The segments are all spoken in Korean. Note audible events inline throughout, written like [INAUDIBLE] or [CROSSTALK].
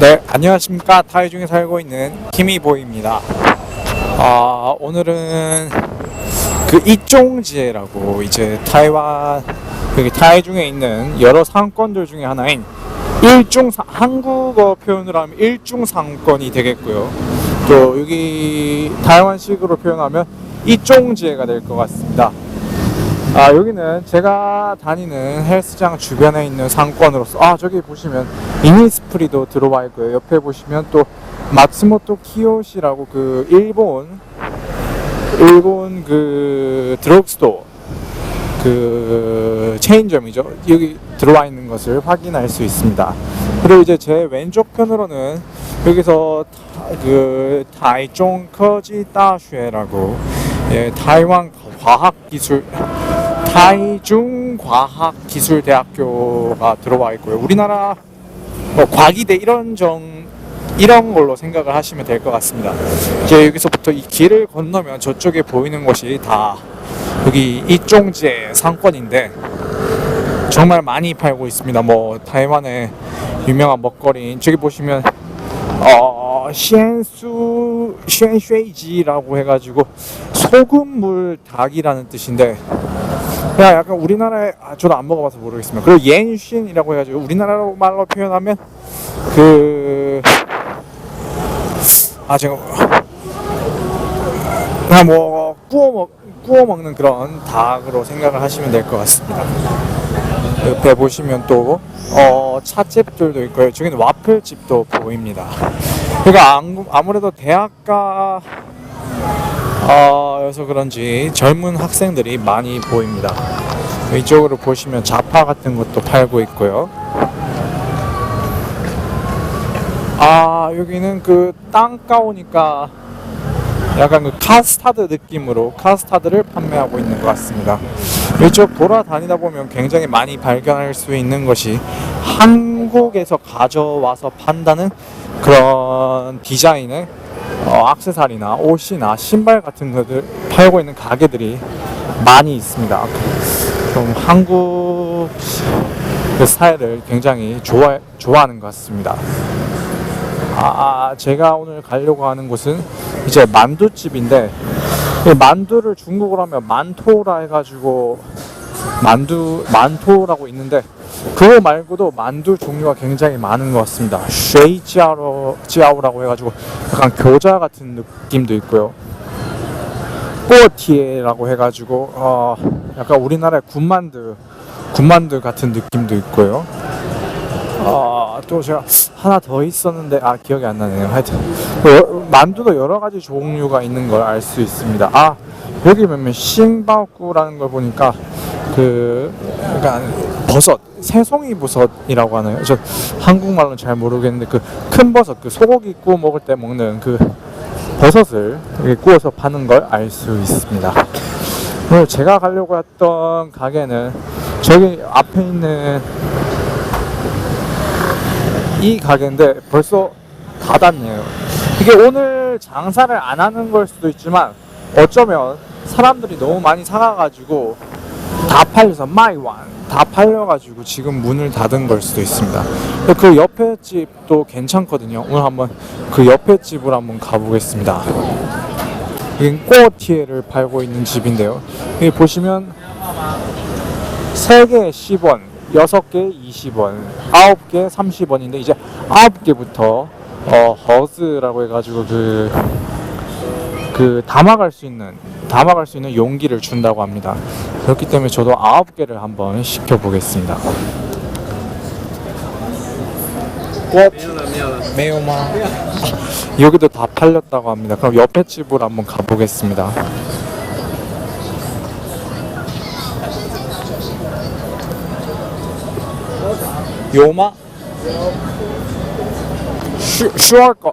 네, 안녕하십니까. 타이중에 살고 있는 키미보이입니다. 아, 오늘은 그 이종지에라고 이제 타이완, 여기 타이중에 있는 여러 상권들 중에 하나인 일중 상- 한국어 표현으로 하면 일중 상권이 되겠고요. 또 여기 타이완식으로 표현하면 이종지에가 될 것 같습니다. 아 여기는 제가 다니는 헬스장 주변에 있는 상권으로서 아 저기 보시면 이니스프리도 들어와 있고요. 옆에 보시면 또 마츠모토 키요시라고 그 일본 일본 그 드럭스토어 그 체인점이죠. 여기 들어와 있는 것을 확인할 수 있습니다. 그리고 이제 제 왼쪽 편으로는 여기서 타, 그 타이종 커지 다쉐라고 예, 타이완 과학기술 타이중 과학기술대학교가 들어와 있고요. 우리나라 뭐 과기대 이런 정 이런 걸로 생각을 하시면 될 것 같습니다. 이제 여기서부터 이 길을 건너면 저쪽에 보이는 곳이 다 여기 이종지의 상권인데 정말 많이 팔고 있습니다. 뭐台湾의 유명한 먹거리인 저기 보시면 어 시엔수 시엔쉐이지라고 해가지고 소금물 닭이라는 뜻인데 야, 약간 우리나라에 아, 저도 안 먹어봐서 모르겠습니다. 그리고 옌슌이라고 해가지고 우리나라 말로 표현하면 그 아, 제가 그냥 뭐 구워 먹 구워 먹는 그런 닭으로 생각을 하시면 될 것 같습니다. 옆에 보시면 또 어, 찻집들도 있고요. 저기는 와플집도 보입니다. 그러니까 안- 아무래도 대학가 어, 여서 그런지 젊은 학생들이 많이 보입니다. 이쪽으로 보시면 자파 같은 것도 팔고 있고요. 아, 여기는 그 땅가 오니까 약간 그 카스타드 느낌으로 카스타드를 판매하고 있는 것 같습니다. 이쪽 돌아다니다 보면 굉장히 많이 발견할 수 있는 것이 한국에서 가져와서 판다는 그런 디자인의 어, 악세사리나 옷이나 신발 같은 것들 팔고 있는 가게들이 많이 있습니다. 좀 한국 그 스타일을 굉장히 좋아 좋아하는 것 같습니다. 아, 제가 오늘 가려고 하는 곳은 이제 만두집인데 이 만두를 중국어로 하면 만토라 해가지고 만두 만토라고 있는데 그거 말고도 만두 종류가 굉장히 많은 것 같습니다. 쉐이지아로 지아오라고 해가지고 약간 교자 같은 느낌도 있고요. 꼬티에라고 해가지고 어 약간 우리나라의 군만두 군만두 같은 느낌도 있고요. 아또 제가 하나 더 있었는데 아 기억이 안 나네요. 하여튼 뭐 여- 만두도 여러 가지 종류가 있는 걸 알 수 있습니다. 아 여기 보면 싱바오꾸라는 걸 보니까 그 약간 버섯 새송이 버섯이라고 하나요? 저 한국말로는 잘 모르겠는데 그 큰 버섯 그 소고기 구워 먹을 때 먹는 그 버섯을 구워서 파는 걸 알 수 있습니다. 오늘 제가 가려고 했던 가게는 저기 앞에 있는 이 가게인데 벌써 닫았네요. 이게 오늘 장사를 안 하는 걸 수도 있지만 어쩌면 사람들이 너무 많이 사가가지고 다 팔려서 마이완 다 팔려가지고 지금 문을 닫은 걸 수도 있습니다. 그 옆에 집도 괜찮거든요. 오늘 한번 그 옆에 집을 한번 가보겠습니다. 여긴 꼬티에를 팔고 있는 집인데요. 여기 보시면 3개 10원, 6개 20원, 9개 30원인데 이제 9개부터 어, 허즈라고 해가지고 그, 그 담아갈 수 있는 담아갈 수 있는 용기를 준다고 합니다. 그렇기 때문에 저도 9개를 한번 시켜보겠습니다. 꽃 매우마 아, 여기도 다 팔렸다고 합니다. 그럼 옆에 집으로 한번 가보겠습니다. 요마 슈 슈얼 거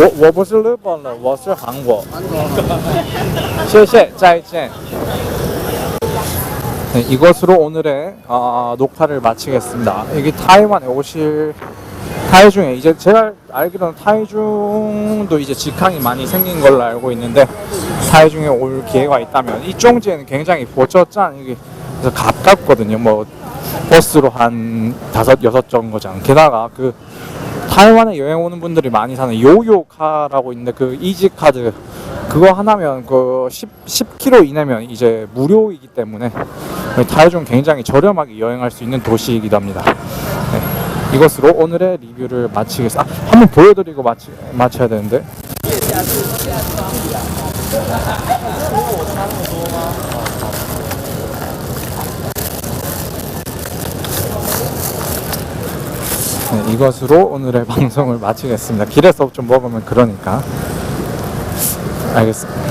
我我不是日本人，我是韩国。韩国。谢谢，再见. 네, 이것으로 오늘의 아, 녹화를 마치겠습니다. 여기 타이완에 오실 타이중에 이제 제가 알기로는 타이중도 이제 직항이 많이 생긴 걸로 알고 있는데 타이중에 올 기회가 있다면 이종지에는 굉장히 보저짠 이게 그래서 가깝거든요. 뭐 버스로 한 다섯 여섯 정거장. 게다가 그 타이완에 여행 오는 분들이 많이 사는 요요카라고 있는데 그 이지 카드 그거 하나면 그 10, 10km 이내면 이제 무료이기 때문에 타이중 굉장히 저렴하게 여행할 수 있는 도시이기도 합니다. 네. 이것으로 오늘의 리뷰를 마치겠습니다. 아, 한번 보여드리고 마치, 마쳐야 되는데. 네, 이것으로 오늘의 [LAUGHS] 방송을 마치겠습니다. 길에서 좀 먹으면 그러니까. 알겠습니다.